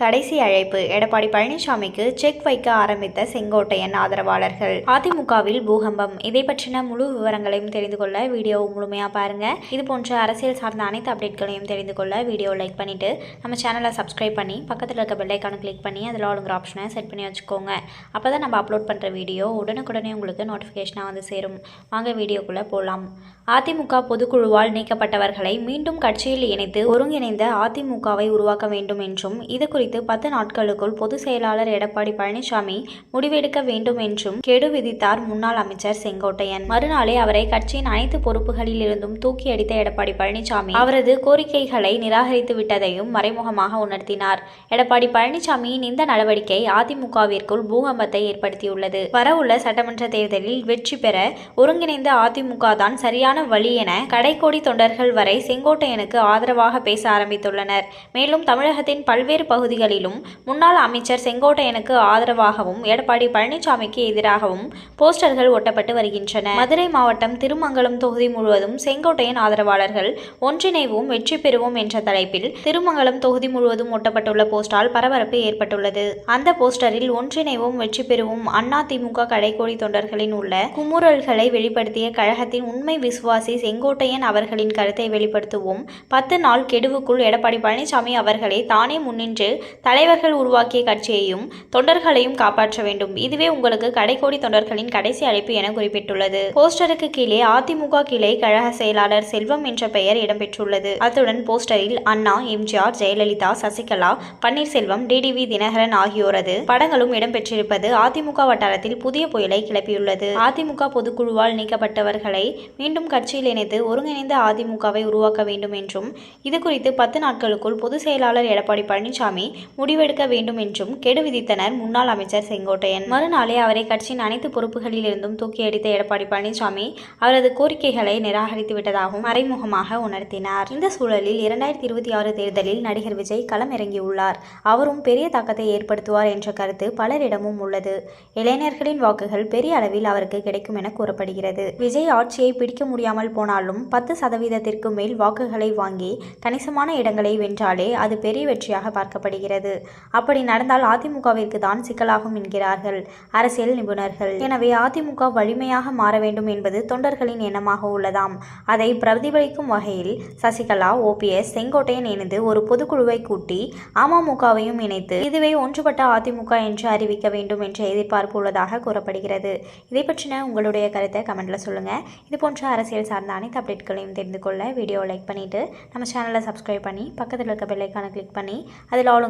கடைசி அழைப்பு. எடப்பாடி பழனிசாமிக்கு செக் வைக்க ஆரம்பித்த செங்கோட்டையன் ஆதரவாளர்கள். அதிமுகவில் பூகம்பம். இதை பற்றின முழு விவரங்களையும் தெரிந்து கொள்ள வீடியோ முழுமையாக பாருங்க. இது போன்ற அரசியல் சார்ந்த அனைத்து அப்டேட்களையும் தெரிந்து கொள்ள வீடியோ லைக் பண்ணிட்டு நம்ம சேனலை சப்ஸ்கிரைப் பண்ணி பக்கத்தில் இருக்க பெல்லைக்கான கிளிக் பண்ணி அதில் ஆளுங்கிற ஆப்ஷனை செட் பண்ணி வச்சுக்கோங்க. அப்போ தான் நம்ம அப்லோட் பண்ணுற வீடியோ உடனுக்குடனே உங்களுக்கு நோட்டிஃபிகேஷனாக வந்து சேரும். வாங்க வீடியோக்குள்ளே போகலாம் அதிமுக பொதுக்குழுவால் நீக்கப்பட்டவர்களை மீண்டும் கட்சியில் இணைத்து ஒருங்கிணைந்த அதிமுகவை உருவாக்க வேண்டும் என்றும் இது குறித்து பத்து நாட்களுக்குள் பொதுச் செயலாளர் எடப்பாடி பழனிசாமி முடிவெடுக்க வேண்டும் என்றும் கெடு விதித்தார் முன்னாள் அமைச்சர் செங்கோட்டையன். மறுநாளே அவரை கட்சியின் அனைத்து பொறுப்புகளில் இருந்தும் தூக்கி அடித்த எடப்பாடி பழனிசாமி அவரது கோரிக்கைகளை நிராகரித்து விட்டதையும் மறைமுகமாக உணர்த்தினார். எடப்பாடி பழனிசாமியின் இந்த நடவடிக்கை அதிமுகவிற்குள் பூகம்பத்தை ஏற்படுத்தியுள்ளது. வரவுள்ள சட்டமன்ற தேர்தலில் வெற்றி பெற ஒருங்கிணைந்த அதிமுக தான் சரியான வழி என கடைக்கோடி தொண்டர்கள் வரை செங்கோட்டையனுக்கு ஆதரவாக பேச ஆரம்பித்துள்ளனர். மேலும் தமிழகத்தின் பல்வேறு பகுதி தொகுதிகளிலும் முன்னாள் அமைச்சர் செங்கோட்டையனுக்கு ஆதரவாகவும் எடப்பாடி பழனிசாமிக்கு எதிராகவும் போஸ்டர்கள் ஒட்டப்பட்டு வருகின்றன. மதுரை மாவட்டம் திருமங்கலம் தொகுதி முழுவதும் செங்கோட்டையன் ஆதரவாளர்கள் ஒன்றிணைவோம் வெற்றி பெறுவோம் என்ற தலைப்பில் திருமங்கலம் தொகுதி முழுவதும் ஒட்டப்பட்டுள்ள போஸ்டால் பரபரப்பு ஏற்பட்டுள்ளது. அந்த போஸ்டரில் ஒன்றிணைவோம் வெற்றி பெறுவோம் அண்ணா திமுக கடைக்கோடி தொண்டர்களின் உள்ள குமுறல்களை வெளிப்படுத்திய கழகத்தின் உண்மை விசுவாசி செங்கோட்டையன் அவர்களின் கருத்தை வெளிப்படுத்துவோம். பத்து நாள் கெடுவுக்குள் எடப்பாடி பழனிசாமி அவர்களை தானே முன்னின்று தலைவர்கள் உருவாக்கிய கட்சியையும் தொண்டர்களையும் காப்பாற்ற வேண்டும். இதுவே உங்களுக்கு கடைக்கோடி தொண்டர்களின் கடைசி அழைப்பு என குறிப்பிட்டுள்ளது. போஸ்டருக்கு கீழே அதிமுக கிளை கழக செயலாளர் செல்வம் என்ற பெயர் இடம்பெற்றுள்ளது. அத்துடன் போஸ்டரில் Anna M G R Jayalalithaa Sasikala Panneerselvam T T V Dhinakaran ஆகியோரது படங்களும் இடம்பெற்றிருப்பது அதிமுக வட்டாரத்தில் புதிய புயலை கிளப்பியுள்ளது. அதிமுக பொதுக்குழுவால் நீக்கப்பட்டவர்களை மீண்டும் கட்சியில் இணைத்து ஒருங்கிணைந்த அதிமுகவை உருவாக்க வேண்டும் என்றும் இதுகுறித்து பத்து நாட்களுக்குள் பொதுச் செயலாளர் எடப்பாடி பழனிசாமி முடிவெடுக்க வேண்டும் என்றும் கெடு விதித்தனர் முன்னாள் அமைச்சர் செங்கோட்டையன். மறுநாளே அவரை கட்சியின் அனைத்து பொறுப்புகளில் இருந்தும் தூக்கி அடித்த எடப்பாடி பழனிசாமி அவரது கோரிக்கைகளை நிராகரித்து விட்டதாகவும் மறைமுகமாக உணர்த்தினார். இந்த சூழலில் இரண்டாயிரத்தி இருபத்தி ஆறு தேர்தலில் நடிகர் விஜய் களம் இறங்கியுள்ளார். அவரும் பெரிய தாக்கத்தை ஏற்படுத்துவார் என்ற கருத்து பலரிடமும் உள்ளது. இளைஞர்களின் வாக்குகள் பெரிய அளவில் அவருக்கு கிடைக்கும் என கூறப்படுகிறது. விஜய் ஆட்சியை பிடிக்க முடியாமல் போனாலும் பத்து சதவீதத்திற்கு மேல் வாக்குகளை வாங்கி கணிசமான இடங்களை வென்றாலே அது பெரிய வெற்றியாக பார்க்கப்படுகிறது. வருகிறது அப்படி நடந்தால் அதிமுகவிற்கு தான் சிக்கலாகும் என்கிறார்கள் அரசியல் நிபுணர்கள். எனவே அதிமுக வலிமையாக மாற வேண்டும் என்பது தொண்டர்களின் எண்ணமாக உள்ளதாம். அதை பிரதிபலிக்கும் வகையில் சசிகலா ஓபிஎஸ் செங்கோட்டையன் இணைந்து ஒரு பொதுக்குழுவை கூட்டி அமமுகவையும் இணைத்து இதுவே ஒன்றுபட்ட அதிமுக என்று அறிவிக்க வேண்டும் என்ற எதிர்பார்ப்பு உள்ளதாக கூறப்படுகிறது. இதை பற்றின உங்களுடைய கருத்தை கமெண்ட்ல சொல்லுங்க. இது போன்ற அரசியல் சார்ந்த அனைத்து அப்டேட்களையும் தெரிந்து கொள்ள வீடியோ லைக் பண்ணிட்டு நம்ம சேனலை சப்ஸ்கிரைப் பண்ணி பக்கத்தில் இருக்க பெல்லைக்கான கிளிக் பண்ணி அதில்